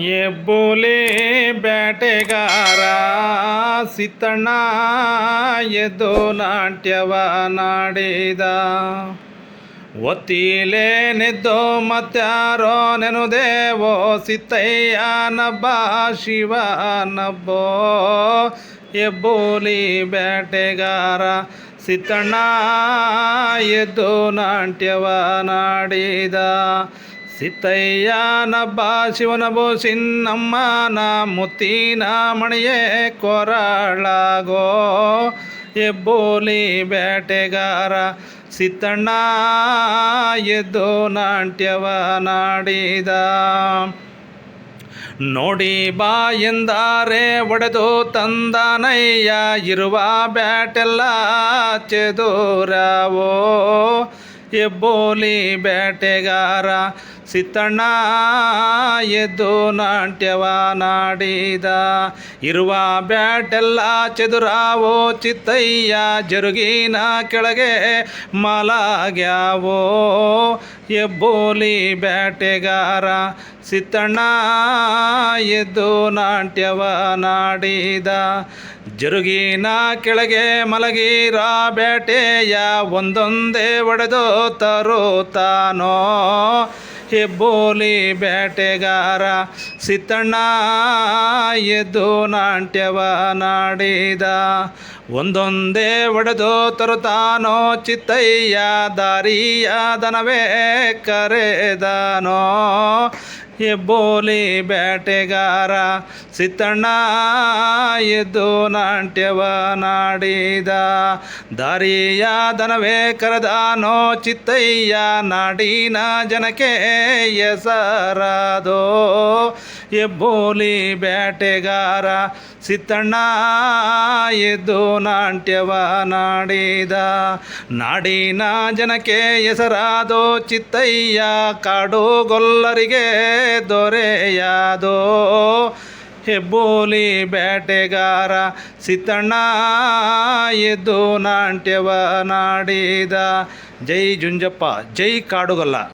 ಎಬ್ಬುಲಿ ಬೇಟೆಗಾರ ಸಿತ್ತಣ್ಣ ಎದ್ದು ನಾಟ್ಯವ ನಾಡಿದ. ಒತ್ತಿಲೇ ನಿದ್ದು ಮತ್ಯಾರೋ ನೆನುದೇವೋ ಸಿತ್ತಯ್ಯ ನಬ್ಬ ಶಿವ ನಬ್ಬೋ. ಎಬ್ಬುಲಿ ಬೇಟೆಗಾರ ಸಿತಣ್ಣ ಎದ್ದು ನಾಟ್ಯವ ನಾಡಿದ. ಸಿತ್ತಯ್ಯ ಶಿವನಬು ಸಿನ್ನಮ್ಮ ಸಿನ್ನಮ್ಮನ ಮುತ್ತಿನ ಮಣಿಯೇ ಕೊರಳಾಗೋ. ಎಬ್ಬೋಲಿ ಬೇಟೆಗಾರ ಸಿತ್ತಣ್ಣ ಎದ್ದು ನಾಟ್ಯವ ನಾಡಿದ. ನೋಡಿ ಬಾ ಎಂದಾರೆ ಒಡೆದು ತಂದನಯ್ಯ, ಇರುವ ಬ್ಯಾಟೆಲ್ಲ ಚೆದುರವೋ. ಎಬ್ಬೋಲಿ ಬೇಟೆಗಾರ ಸಿತಣ್ಣ ಎದ್ದು ನಾಟ್ಯವ ನಾಡಿದ. ಇರುವ ಬ್ಯಾಟೆಲ್ಲ ಚದುರಾವೋ ಚಿತ್ತಯ್ಯ ಜರುಗಿನ ಕೆಳಗೆ ಮಲಾಗ್ಯಾವೋ. ಎಬ್ಬೋಲಿ ಬ್ಯಾಟೆಗಾರ ಸಿತಣ್ಣ ಎದ್ದು ನಾಟ್ಯವ ನಾಡಿದ. ಜರುಗಿನ ಕೆಳಗೆ ಮಲಗಿರ ಬೇಟೆಯ ಒಂದೊಂದೇ ಒಡೆದು ತರುತ್ತಾನೋ? ಹೆಬ್ಬೋಲಿ ಬೇಟೆಗಾರ ಸಿತ್ತಣ್ಣ, ಎದ್ದು ನಾಟ್ಯವ ನಾಡಿದ ಒಂದೊಂದೇ ಒಡೆದು ತರುತ್ತಾನೋ? ಚಿತ್ತಯ್ಯ ದಾರಿಯ ದನವೇ ಕರೆದನೋ? ಎಬ್ಬೋಲಿ ಬೇಟೆಗಾರ ಸಿತ್ತಣ್ಣ ಎದ್ದು ನಾಟ್ಯವ ನಾಡಿದ. ದಾರಿಯ ದನವೇ ಕರೆದಾನೋ ಚಿತ್ತಯ್ಯ ನಾಡಿನ ಜನಕ್ಕೆ ಹೆಸರಾದೋ. ಎಬ್ಬೋಲಿ ಬೇಟೆಗಾರ ಸಿತ್ತಣ್ಣ ಎದ್ದು ನಾಟ್ಯವ ನಾಡಿದ. ನಾಡಿನ ಜನಕ್ಕೆ ಹೆಸರಾದೋ ಚಿತ್ತಯ್ಯ ಕಾಡು ಗೊಲ್ಲರಿಗೆ ದೊರೆಯಾದೋ. ಹೆಬ್ಬೋಲಿ ಬೇಟೆಗಾರ ಸಿತ್ತಣ್ಣ ಎದ್ದು ನಾಂಟ್ಯವ ನಾಡಿದ. ಜೈ ಜುಂಜಪ್ಪ, ಜೈ ಕಾಡುಗೊಲ್ಲ.